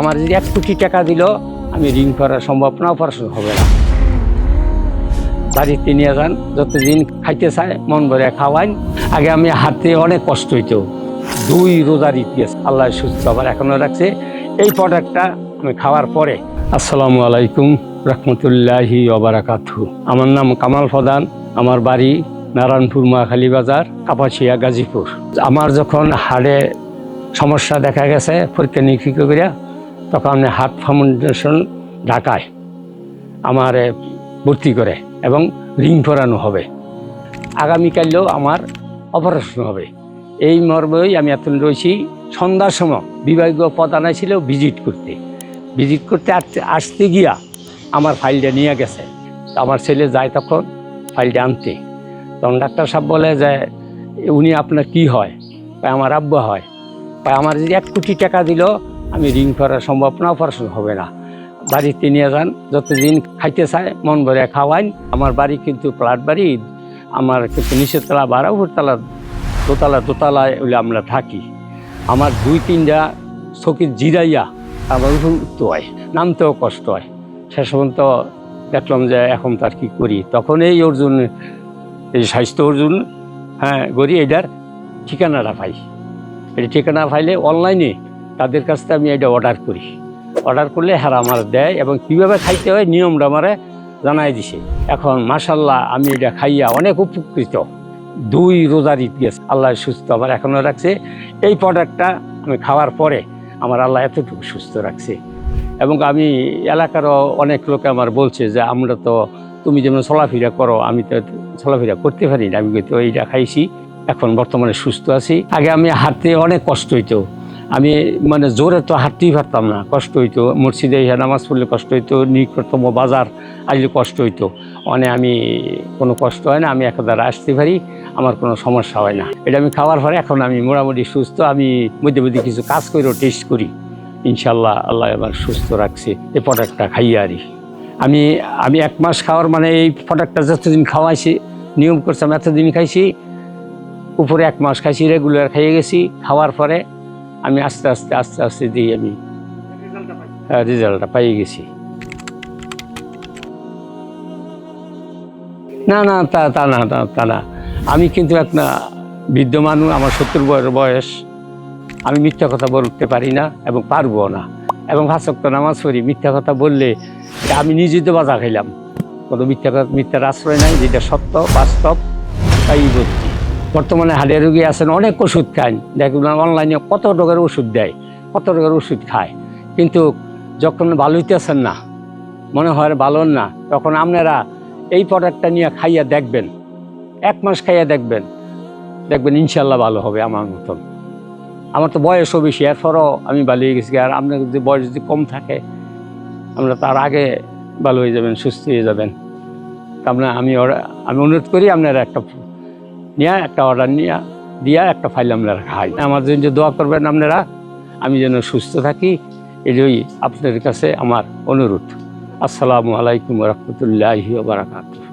আমার যদি এক কোটি টাকা দিল, আমি ঋণ করা সম্ভব না, অপারেশন হবে না। বাড়িতে নিয়ে যান, যতদিন খাইতে চায়, মন ভরে খাওয়াইন আগে আমি হাতে অনেক কষ্ট হইতো। দুই রোজার ইতিহাস, আল্লাহ সুস্থ আবার এখনও রাখছে। এই প্রোডাক্টটা আমি খাওয়ার পরে। আসসালামু আলাইকুম, রহমতুল্লাহি ওবারাকাতু আমার নাম কামাল প্রধান। আমার বাড়ি নারায়ণপুর মহাখালী বাজার, কাপাসিয়া, গাজীপুর। আমার যখন হাড়ে সমস্যা দেখা গেছে পরীক্ষা নিরীক্ষা করিয়া তখন হার্ট ফাউন্ডেশন ঢাকায় আমার ভর্তি করে এবং রিং পরানো হবে। আগামীকালেও আমার অপারেশন হবে। এই মর্মেই আমি এখন রয়েছি সন্ধ্যার সময়। বিভাগীয় প্রধান ছিল ভিজিট করতে। ভিজিট করতে আসতে গিয়া আমার ফাইলটা নিয়ে গেছে। আমার ছেলে যায় তখন ফাইলটা আনতে। তখন ডাক্তার সাহেব বলে যে, উনি আপনার কি হয়? আমার আব্বা হয়। আমার যদি এক কোটি টাকা দিল আমি রিং করা সম্ভব না, অপারেশন হবে না। বাড়িতে নিয়ে যান, যতদিন খাইতে চায়, মন ভরে খাওয়াইন আমার বাড়ি কিন্তু প্লাট বাড়ি, আমার কিন্তু নিচের বাড়া উপরতলা দোতলা, দোতলায় ওইলে আমরা থাকি। আমার দুই তিনটা চকির জিরাইয়া আমার উপর উঠতে হয়, নামতেও কষ্ট হয়। শেষ পর্যন্ত দেখলাম যে এখন তার কি করি? তখন এই অর্জুন, এই স্বাস্থ্য অর্জুন হ্যাঁ গড়ি এটার ঠিকানাটা পাই। এটা ঠিকানা পাইলে অনলাইনে তাদের কাছ থেকে আমি এটা অর্ডার করি। অর্ডার করলে হ্যাঁ আমার দেয় এবং কীভাবে খাইতে হয় নিয়মটা আমারে জানাই দিছে। এখন মাসাল্লাহ আমি এটা খাইয়া অনেক উপকৃত। দুই রোজার ইতিহাস আল্লাহ সুস্থ আমার এখনও রাখছে। এই প্রোডাক্টটা আমি খাওয়ার পরে আমার আল্লাহ এতটুকু সুস্থ রাখছে। এবং আমি এলাকারও অনেক লোকে আমার বলছে যে, আমরা তো, তুমি যেমন চলাফেরা করো, আমি তো চলাফেরা করতে পারি না। আমি তো এইটা খাইছি। এখন বর্তমানে সুস্থ আছি। আগে আমি হাঁটতে অনেক কষ্ট হইতো। আমি মানে জোরে তো হাঁটতেই পারতাম না, কষ্ট হইতো। মসজিদে ইহা নামাজ পড়লে কষ্ট হইতো, নিকটতম বাজার আসলে কষ্ট হইতো। মানে আমি কোনো কষ্ট হয় না, আমি একদার আসতে পারি, আমার কোনো সমস্যা হয় না। এটা আমি খাওয়ার পরে এখন আমি মোটামুটি সুস্থ, আমি মধ্যে মধ্যে কিছু কাজ করেও টেস্ট করি। ইনশাল্লাহ আল্লাহ আমার সুস্থ রাখছে, এই প্রোডাক্টটা খাইয়ে আরি আমি আমি এক মাস খাওয়ার মানে এই প্রোডাক্টটা যতদিন খাওয়াইছি, নিয়ম করছিলাম এতদিন খাইছি, উপরে এক মাস খাইছি রেগুলার খাইয়ে গেছি, খাওয়ার পরে আমি আস্তে আস্তে আস্তে আস্তে দিয়ে আমি। রেজাল্টটা পাইয়ে গেছি। না না, তা তা না তা না। আমি কিন্তু একটা বৃদ্ধ মানুষ, আমার সত্তর বয়স বয়স। আমি মিথ্যা কথা বলতে পারি না এবং পারব না। এবং ভাষক্ত নামাজ পড়ি, মিথ্যা কথা বললে আমি নিজেই তো বাজা খাইলাম। কোনো মিথ্যা মিথ্যার আশ্রয় নাই, যেটা সত্য, বাস্তব, তাই বলছি বর্তমানে হাড়ের রোগী আছেন, অনেক ওষুধ খান। দেখুন অনলাইনে কত টাকার ওষুধ দেয়, কত রোগের ওষুধ খায়। কিন্তু যখন ভালো হইতেছেন না, মনে হয় ভালো না, তখন আপনারা এই প্রোডাক্টটা নিয়ে খাইয়া দেখবেন, এক মাস খাইয়া দেখবেন দেখবেন ইনশাল্লাহ ভালো হবে আমার মতন। আমার তো বয়সও বেশি, এরপরও আমি ভালো হয়ে গেছি, আর আপনার যদি বয়স যদি কম থাকে, আমরা তার আগে ভালো হয়ে যাবেন, সুস্থ হয়ে যাবেন। আপনার আমি আমি অনুরোধ করি আপনারা একটা নিয়ে একটা অর্ডার নিয়ে, দিয়া একটা ফাইল আমরা খাই। আমার জন্য যে দোয়া করবেন আপনারা, আমি যেন সুস্থ থাকি এটাই আপনাদের কাছে আমার অনুরোধ। আসসালামু আলাইকুম রহমতুল্লাহি বারাকাতুহ।